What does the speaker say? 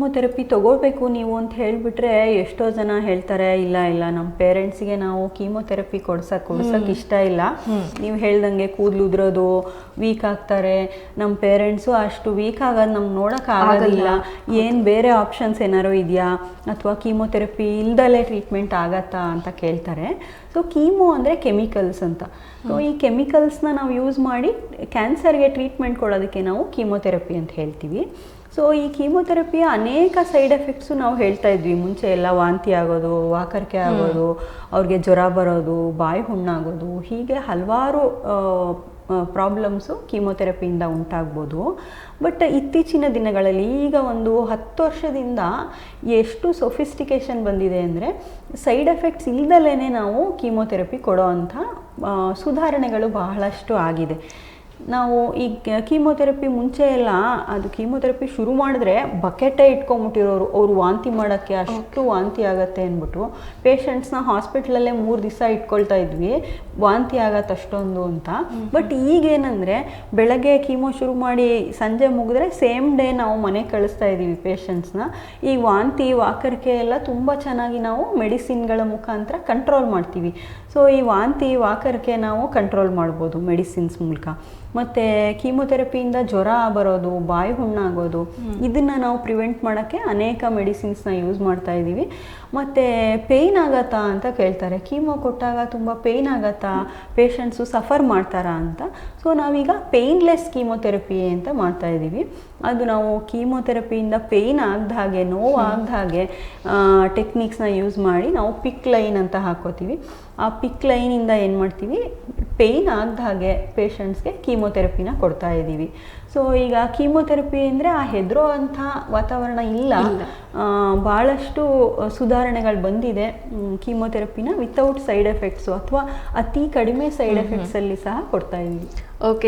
Chemotherapy ತೊಗೋಬೇಕು ನೀವು ಅಂತ ಹೇಳಿಬಿಟ್ರೆ ಎಷ್ಟೋ ಜನ ಹೇಳ್ತಾರೆ ಇಲ್ಲ ಇಲ್ಲ ನಮ್ಮ ಪೇರೆಂಟ್ಸ್ಗೆ ನಾವು ಕೀಮೋಥೆರಪಿ ಕೊಡ್ಸಕ್ ಕೊಡ್ಸಕ್ಕೆ ಇಷ್ಟ ಇಲ್ಲ. ನೀವು ಹೇಳ್ದಂಗೆ ಕೂದಲು ಉದ್ರೋದು ವೀಕ್ ಆಗ್ತಾರೆ. ನಮ್ಮ ಪೇರೆಂಟ್ಸು ಅಷ್ಟು ವೀಕ್ ಆಗೋದು ನಮ್ಗೆ ನೋಡಕ್ ಆಗೋದಿಲ್ಲ. ಏನು ಬೇರೆ ಆಪ್ಷನ್ಸ್ ಏನಾರು ಇದೆಯಾ? ಅಥವಾ ಕೀಮೋಥೆರಪಿ ಇಲ್ದಲೇ ಟ್ರೀಟ್ಮೆಂಟ್ ಆಗತ್ತಾ ಅಂತ ಕೇಳ್ತಾರೆ. ಸೊ ಕೀಮೋ ಅಂದರೆ ಕೆಮಿಕಲ್ಸ್ ಅಂತ. ಸೊ ಈ ಕೆಮಿಕಲ್ಸ್ನ ನಾವು ಯೂಸ್ ಮಾಡಿ ಕ್ಯಾನ್ಸರ್ಗೆ ಟ್ರೀಟ್ಮೆಂಟ್ ಕೊಡೋದಕ್ಕೆ ನಾವು ಕೀಮೋಥೆರಪಿ ಅಂತ ಹೇಳ್ತೀವಿ. ಸೊ ಈ ಕೀಮೋಥೆರಪಿಯ ಅನೇಕ ಸೈಡ್ ಎಫೆಕ್ಟ್ಸು ನಾವು ಹೇಳ್ತಾ ಇದ್ವಿ. ಮುಂಚೆ ಎಲ್ಲ ವಾಂತಿ ಆಗೋದು ವಾಕರಿಕೆ ಆಗೋದು ಅವ್ರಿಗೆ ಜ್ವರ ಬರೋದು ಬಾಯಿ ಹುಣ್ಣಾಗೋದು ಹೀಗೆ ಹಲವಾರು ಪ್ರಾಬ್ಲಮ್ಸು ಕೀಮೋಥೆರಪಿಯಿಂದ ಉಂಟಾಗ್ಬೋದು. ಬಟ್ ಇತ್ತೀಚಿನ ದಿನಗಳಲ್ಲಿ ಈಗ ಒಂದು ಹತ್ತು ವರ್ಷದಿಂದ ಎಷ್ಟು ಸೊಫಿಸ್ಟಿಕೇಷನ್ ಬಂದಿದೆ ಅಂದರೆ ಸೈಡ್ ಎಫೆಕ್ಟ್ಸ್ ಇಲ್ದಲೇ ನಾವು ಕೀಮೋಥೆರಪಿ ಕೊಡೋ ಅಂಥ ಸುಧಾರಣೆಗಳು ಬಹಳಷ್ಟು ಆಗಿದೆ. ನಾವು ಈ ಕೀಮೋಥೆರಪಿ ಮುಂಚೆ ಎಲ್ಲ ಅದು ಕೀಮೋಥೆರಪಿ ಶುರು ಮಾಡಿದ್ರೆ ಬಕೆಟೇ ಇಟ್ಕೊಂಬಿಟ್ಟಿರೋರು. ಅವರು ವಾಂತಿ ಮಾಡೋಕ್ಕೆ ಅಷ್ಟು ವಾಂತಿ ಆಗತ್ತೆ ಅಂದ್ಬಿಟ್ಟು ಪೇಷಂಟ್ಸ್ನ ಹಾಸ್ಪಿಟ್ಲಲ್ಲೇ ಮೂರು ದಿವಸ ಇಟ್ಕೊಳ್ತಾ ಇದ್ವಿ. ವಾಂತಿ ಆಗತ್ತೆ ಅಷ್ಟೊಂದು ಅಂತ. ಬಟ್ ಈಗೇನಂದರೆ ಬೆಳಗ್ಗೆ ಕೀಮೋ ಶುರು ಮಾಡಿ ಸಂಜೆ ಮುಗಿದ್ರೆ ಸೇಮ್ ಡೇ ನಾವು ಮನೆ ಕಳಿಸ್ತಾ ಇದ್ದೀವಿ ಪೇಷಂಟ್ಸ್ನ ಈ ವಾಂತಿ ವಾಕರಿಕೆ ಎಲ್ಲ ತುಂಬ ಚೆನ್ನಾಗಿ ನಾವು ಮೆಡಿಸಿನ್ಗಳ ಮುಖಾಂತರ ಕಂಟ್ರೋಲ್ ಮಾಡ್ತೀವಿ. ಸೊ ಈ ವಾಂತಿ ವಾಕರಿಕೆ ನಾವು ಕಂಟ್ರೋಲ್ ಮಾಡ್ಬೋದು ಮೆಡಿಸಿನ್ಸ್ ಮೂಲಕ. ಮತ್ತು ಕೀಮೋಥೆರಪಿಯಿಂದ ಜ್ವರ ಬರೋದು ಬಾಯಿ ಹುಣ್ಣಾಗೋದು ಇದನ್ನು ನಾವು ಪ್ರಿವೆಂಟ್ ಮಾಡೋಕ್ಕೆ ಅನೇಕ ಮೆಡಿಸಿನ್ಸ್ನ ಯೂಸ್ ಮಾಡ್ತಾ ಇದ್ದೀವಿ. ಮತ್ತು ಪೇಯ್ನ್ ಆಗತ್ತಾ ಅಂತ ಕೇಳ್ತಾರೆ. ಕೀಮೋ ಕೊಟ್ಟಾಗ ತುಂಬ ಪೇಯ್ನ್ ಆಗತ್ತಾ? ಪೇಷಂಟ್ಸು ಸಫರ್ ಮಾಡ್ತಾರಾ ಅಂತ. ಸೊ ನಾವೀಗ ಪೇಯ್ನ್ಲೆಸ್ ಕೀಮೋಥೆರಪಿ ಅಂತ ಮಾಡ್ತಾ ಇದ್ದೀವಿ. ಅದು ನಾವು ಕೀಮೋಥೆರಪಿಯಿಂದ ಪೇಯ್ನ್ ಆಗದ ಹಾಗೆ ನೋವು ಆಗದ ಹಾಗೆ ಟೆಕ್ನಿಕ್ಸ್ನ ಯೂಸ್ ಮಾಡಿ ನಾವು ಪಿಕ್ ಲೈನ್ ಅಂತ ಹಾಕೋತೀವಿ. ಆ ಪಿಕ್ ಲೈನಿಂದ ಏನು ಮಾಡ್ತೀವಿ? ಪೇಯ್ನ್ ಆಗದ ಹಾಗೆ ಪೇಷಂಟ್ಸ್ಗೆ ಕೀಮೋಥೆರಪಿನ ಕೊಡ್ತಾ ಇದ್ದೀವಿ. ಸೊ ಈಗ ಕೀಮೋಥೆರಪಿ ಅಂದರೆ ಆ ಹೆದರೋ ಅಂಥ ವಾತಾವರಣ ಇಲ್ಲ. ಭಾಳಷ್ಟು ಸುಧಾರಣೆಗಳು ಬಂದಿದೆ. ಕೀಮೋಥೆರಪಿನ ವಿತೌಟ್ ಸೈಡ್ ಎಫೆಕ್ಟ್ಸು ಅಥವಾ ಅತಿ ಕಡಿಮೆ ಸೈಡ್ ಎಫೆಕ್ಟ್ಸಲ್ಲಿ ಸಹ ಕೊಡ್ತಾ ಇದ್ದೀವಿ. ಓಕೆ